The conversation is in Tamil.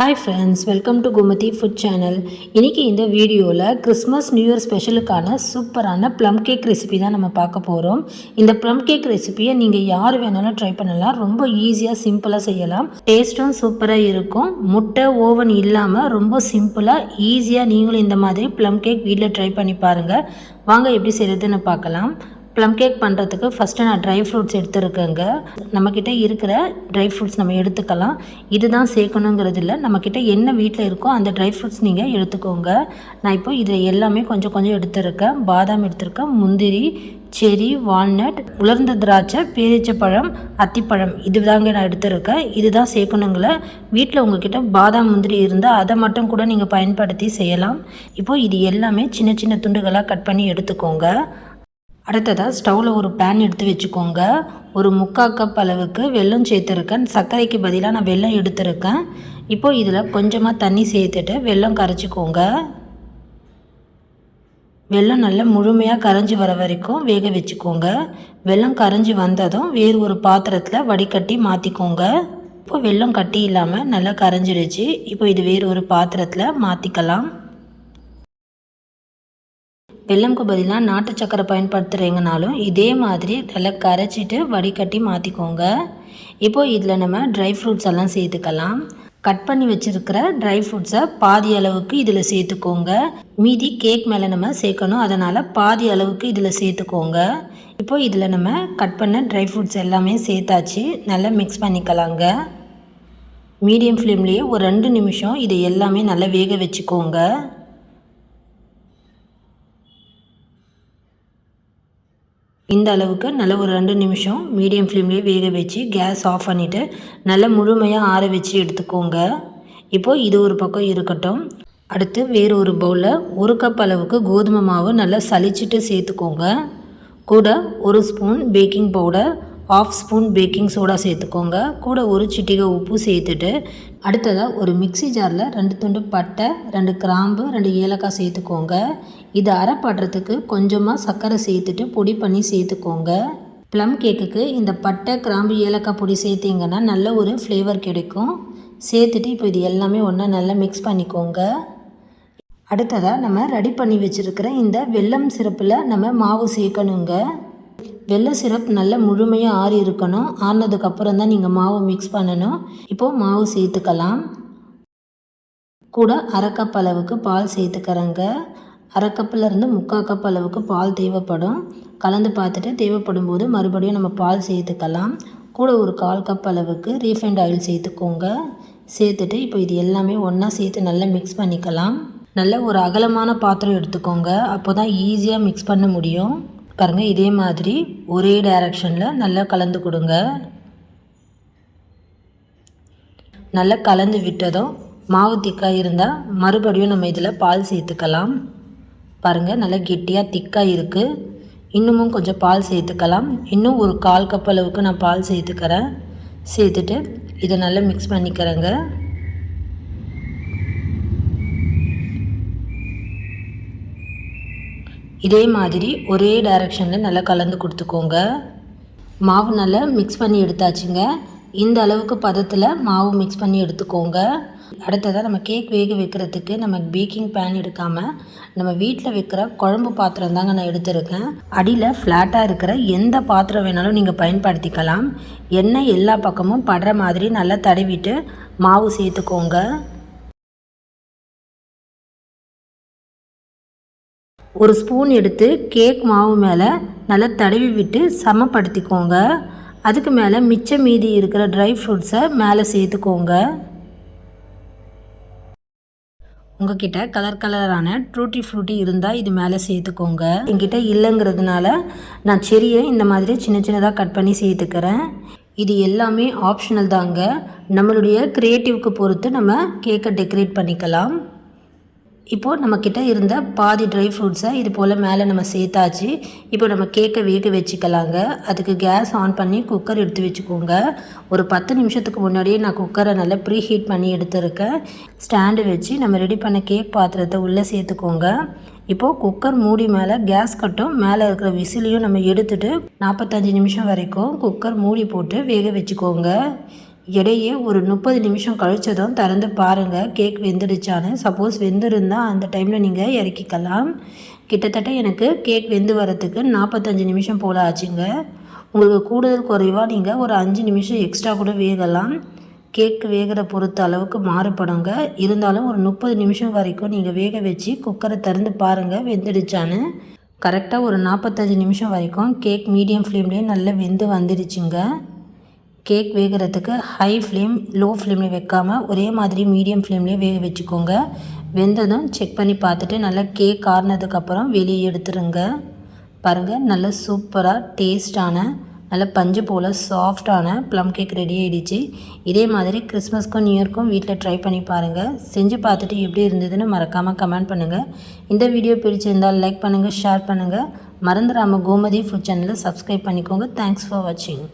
Hi friends welcome to Gomathi food channel இன்றைக்கி இந்த வீடியோவில் கிறிஸ்மஸ் நியூ இயர் ஸ்பெஷலுக்கான சூப்பரான ப்ளம் கேக் ரெசிபி தான் நம்ம பார்க்க போகிறோம் இந்த ப்ளம் கேக் ரெசிபியை நீங்கள் யார் வேணாலும் ட்ரை பண்ணலாம். ரொம்ப ஈஸியாக சிம்பிளாக செய்யலாம். டேஸ்ட்டும் சூப்பராக இருக்கும். முட்டை ஓவன் இல்லாமல் ரொம்ப சிம்பிளாக ஈஸியாக நீங்களும் இந்த மாதிரி ப்ளம் கேக் வீட்டில் ட்ரை பண்ணி பாருங்கள் வாங்க எப்படி செய்கிறதுன்னு பார்க்கலாம். ப்ளம் கேக் பண்ணுறதுக்கு ஃபஸ்ட்டு நான் ட்ரை ஃப்ரூட்ஸ் எடுத்துருக்கேங்க. நம்மக்கிட்ட இருக்கிற ட்ரை ஃப்ரூட்ஸ் நம்ம எடுத்துக்கலாம். இதுதான் சேர்க்கணுங்கிறது இல்லை நம்மக்கிட்ட என்ன வீட்டில் இருக்கோ அந்த ட்ரை ஃப்ரூட்ஸ் நீங்கள் எடுத்துக்கோங்க. நான் இப்போ இதில் எல்லாமே கொஞ்சம் கொஞ்சம் எடுத்துருக்கேன். பாதாம் எடுத்திருக்கேன். முந்திரி செரி வால்நட் உலர்ந்த திராட்சை பேரிச்சப்பழம் அத்திப்பழம் இது தாங்க நான் எடுத்திருக்கேன். இதுதான் சேர்க்கணுங்கள. வீட்டில் உங்ககிட்ட பாதாம் முந்திரி இருந்தால் அதை மட்டும் கூட நீங்கள் பயன்படுத்தி செய்யலாம். இப்போது இது எல்லாமே சின்ன சின்ன துண்டுகளாக கட் பண்ணி எடுத்துக்கோங்க. அடுத்ததாக ஸ்டவ்வில் ஒரு பேன் எடுத்து வச்சுக்கோங்க. ஒரு முக்கால் கப் அளவுக்கு வெல்லம் சேர்த்துருக்கேன். சர்க்கரைக்கு பதிலாக நான் வெல்லம் எடுத்திருக்கேன். இப்போது இதில் கொஞ்சமாக தண்ணி சேர்த்துட்டு வெல்லம் கரைச்சிக்கோங்க. வெல்லம் நல்லா முழுமையாக கரைஞ்சி வர வரைக்கும் வேக வச்சுக்கோங்க. வெல்லம் கரைஞ்சி வந்ததும் வேறு ஒரு பாத்திரத்தில் வடிகட்டி மாற்றிக்கோங்க இப்போ வெல்லம் கட்டி இல்லாமல் நல்லா கரைஞ்சிடுச்சு. இப்போ இது வேறு ஒரு பாத்திரத்தில் மாற்றிக்கலாம் வெல்லம்க்கு பதிலாக நாட்டு சக்கரை பயன்படுத்துகிறீங்கனாலும் இதே மாதிரி நல்லா கரைச்சிட்டு வடிகட்டி மாற்றிக்கோங்க இப்போது இதில் நம்ம ட்ரை ஃப்ரூட்ஸ் எல்லாம் சேர்த்துக்கலாம். கட் பண்ணி வச்சுருக்கிற ட்ரை ஃப்ரூட்ஸை பாதி அளவுக்கு இதில் சேர்த்துக்கோங்க. மீதி கேக் மேலே நம்ம சேர்க்கணும். அதனால் பாதி அளவுக்கு இதில் சேர்த்துக்கோங்க. இப்போது இதில் நம்ம கட் பண்ண ட்ரை ஃப்ரூட்ஸ் எல்லாமே சேர்த்தாச்சு. நல்லா மிக்ஸ் பண்ணிக்கலாங்க. மீடியம் ஃப்ளேம்லேயே ஒரு ரெண்டு நிமிஷம் இதை எல்லாமே நல்லா வேக வச்சுக்கோங்க. இந்த அளவுக்கு நல்ல ஒரு ரெண்டு நிமிஷம் மீடியம் ஃப்ளேம்லேயே வேக வச்சு கேஸ் ஆஃப் பண்ணிவிட்டு நல்லா முழுமையாக ஆற வச்சு எடுத்துக்கோங்க. இப்போது இது ஒரு பக்கம் இருக்கட்டும். அடுத்து வேறு ஒரு பவுலில் ஒரு கப் அளவுக்கு கோதுமை மாவு நல்லா சலிச்சிட்டு சேர்த்துக்கோங்க. கூட ஒரு spoon baking powder half spoon baking soda சேர்த்துக்கோங்க. கூட ஒரு சிட்டிகை உப்பு சேர்த்துட்டு அடுத்ததாக ஒரு மிக்சி ஜாரில் ரெண்டு துண்டு பட்டை ரெண்டு கிராம்பு ரெண்டு ஏலக்காய் சேர்த்துக்கோங்க. இது அரைப்படுறதுக்கு கொஞ்சமாக சர்க்கரை சேர்த்துட்டு பொடி பண்ணி சேர்த்துக்கோங்க. ப்ளம் கேக்குக்கு இந்த பட்டை கிராம்பு ஏலக்காய் பொடி சேர்த்திங்கன்னா நல்ல ஒரு ஃப்ளேவர் கிடைக்கும். சேர்த்துட்டு இப்போ இது எல்லாமே ஒன்றா நல்லா மிக்ஸ் பண்ணிக்கோங்க. அடுத்ததாக நம்ம ரெடி பண்ணி வச்சுருக்கிற இந்த வெல்லம் சிறப்பில் நம்ம மாவு சேர்க்கணுங்க. வெள்ளை சிரப் நல்லா முழுமையாக ஆறி இருக்கணும். ஆறினதுக்கப்புறம் தான் நீங்கள் மாவு மிக்ஸ் பண்ணணும். இப்போது மாவு சேர்த்துக்கலாம். கூட அரை கப் அளவுக்கு பால் சேர்த்துக்கிறேங்க. அரை கப்பிலேருந்து முக்கால் கப் அளவுக்கு பால் தேவைப்படும். கலந்து பார்த்துட்டு தேவைப்படும் போது மறுபடியும் நம்ம பால் சேர்த்துக்கலாம். கூட ஒரு கால் கப் அளவுக்கு ரீஃபைண்ட் ஆயில் சேர்த்துக்கோங்க. சேர்த்துட்டு இப்போ இது எல்லாமே ஒன்றா சேர்த்து நல்லா மிக்ஸ் பண்ணிக்கலாம். நல்ல ஒரு அகலமான பாத்திரம் எடுத்துக்கோங்க. அப்போ தான் ஈஸியாக மிக்ஸ் பண்ண முடியும். பாருங்கள் இதே மாதிரி ஒரே டைரக்ஷனில் நல்லா கலந்து கொடுங்க. நல்லா கலந்து விட்டதும் மாவு திக்காக இருந்தால் மறுபடியும் நம்ம இதில் பால் சேர்த்துக்கலாம். பாருங்கள் நல்லா கெட்டியாக திக்காக இருக்குது இன்னமும் கொஞ்சம் பால் சேர்த்துக்கலாம். இன்னும் ஒரு கால் கப் அளவுக்கு நான் பால் சேர்த்துக்கிறேன். சேர்த்துட்டு இதை நல்லா மிக்ஸ் பண்ணிக்கிறேங்க. இதே மாதிரி ஒரே டைரக்ஷனில் நல்லா கலந்து கொடுத்துக்கோங்க. மாவு நல்லா மிக்ஸ் பண்ணி எடுத்தாச்சுங்க. இந்த அளவுக்கு பதத்தில் மாவு மிக்ஸ் பண்ணி எடுத்துக்கோங்க. அடுத்ததாக நம்ம கேக் வேக வைக்கிறதுக்கு நம்ம பேக்கிங் பேன் எடுக்காமல் நம்ம வீட்டில் வைக்கிற குழம்பு பாத்திரம் தாங்க நான் எடுத்திருக்கேன். அடியில் ஃப்ளாட்டாக இருக்கிற எந்த பாத்திரம் வேணாலும் நீங்கள் பயன்படுத்திக்கலாம். எண்ணெய் எல்லா பக்கமும் படுற மாதிரி நல்லா தடவிட்டு மாவு சேர்த்துக்கோங்க. ஒரு ஸ்பூன் எடுத்து கேக் மாவு மேலே நல்லா தடவி விட்டு சமப்படுத்திக்கோங்க. அதுக்கு மேலே மிச்சம் மீதி இருக்கிற ட்ரை ஃப்ரூட்ஸை மேலே சேர்த்துக்கோங்க. உங்ககிட்ட கலர் கலரான ட்ரூட்டி ஃப்ரூட்டி இருந்தால் இது மேலே சேர்த்துக்கோங்க. என்கிட்ட இல்லைங்கிறதுனால நான் செரியை இந்த மாதிரி சின்ன சின்னதாக கட் பண்ணி சேர்த்துக்கிறேன். இது எல்லாமே ஆப்ஷனல் தாங்க. நம்மளுடைய க்ரியேட்டிவ்க்கு பொறுத்து நம்ம கேக்கை டெக்கரேட் பண்ணிக்கலாம். இப்போது நம்மக்கிட்ட இருந்த பாதி ட்ரை ஃப்ரூட்ஸை இது போல் மேலே நம்ம சேர்த்தாச்சு. இப்போ நம்ம கேக்கை வேக வச்சுக்கலாங்க. அதுக்கு கேஸ் ஆன் பண்ணி குக்கர் எடுத்து வச்சுக்கோங்க. ஒரு பத்து நிமிஷத்துக்கு முன்னாடியே நான் குக்கரை நல்லா ப்ரீ ஹீட் பண்ணி எடுத்துருக்கேன். ஸ்டாண்டு வச்சு நம்ம ரெடி பண்ண கேக் பாத்திரத்தை உள்ளே சேர்த்துக்கோங்க. இப்போது குக்கர் மூடி மேலே கேஸ் கட்டும். மேலே இருக்கிற விசிலையும் நம்ம எடுத்துகிட்டு நாற்பத்தஞ்சு நிமிஷம் வரைக்கும் குக்கர் மூடி போட்டு வேக வச்சுக்கோங்க. இடையே ஒரு முப்பது நிமிஷம் கழிச்சதும் திறந்து பாருங்கள் கேக் வெந்துடுச்சான்னு. சப்போஸ் வெந்திருந்தால் அந்த டைமில் நீங்கள் இறக்கிக்கலாம். கிட்டத்தட்ட எனக்கு கேக் வெந்து வரத்துக்கு நாற்பத்தஞ்சு நிமிஷம் போல் ஆச்சுங்க. உங்களுக்கு கூடுதல் குறைவாக நீங்கள் ஒரு அஞ்சு நிமிஷம் எக்ஸ்ட்ரா கூட வேகலாம். கேக் வேகிற பொறுத்த அளவுக்கு மாறுபடுங்க. இருந்தாலும் ஒரு முப்பது நிமிஷம் வரைக்கும் நீங்கள் வேக வச்சு குக்கரை திறந்து பாருங்கள் வெந்துடுச்சான்னு. கரெக்டாக ஒரு நாற்பத்தஞ்சு நிமிஷம் வரைக்கும் கேக் மீடியம் ஃப்ளேம்லேயே நல்லா வெந்து வந்துடுச்சுங்க. கேக் வேகிறதுக்கு ஹை ஃப்ளேம் லோ ஃப்ளேம்லேயும் வைக்காமல் ஒரே மாதிரி மீடியம் ஃப்ளேம்லேயே வேக வச்சுக்கோங்க. வெந்ததும் செக் பண்ணி பார்த்துட்டு நல்லா கேக் ஆறுனதுக்கப்புறம் வெளியே எடுத்துருங்க. பாருங்கள் நல்லா சூப்பராக டேஸ்டான நல்ல பஞ்சு போல் சாஃப்டான ப்ளம் கேக் ரெடி ஆகிடுச்சு இதே மாதிரி கிறிஸ்மஸ்க்கும் நியூ இயர்க்கும் வீட்டில் ட்ரை பண்ணி பாருங்கள் செஞ்சு பார்த்துட்டு எப்படி இருந்ததுன்னு மறக்காமல் கமெண்ட் பண்ணுங்கள் இந்த வீடியோ பிடிச்சிருந்தால் லைக் பண்ணுங்கள் ஷேர் பண்ணுங்கள் மறந்துடாமல் கோமதி ஃபுட் சேனலை சப்ஸ்கிரைப் பண்ணிக்கோங்க. தேங்க்ஸ் ஃபார் வாட்சிங்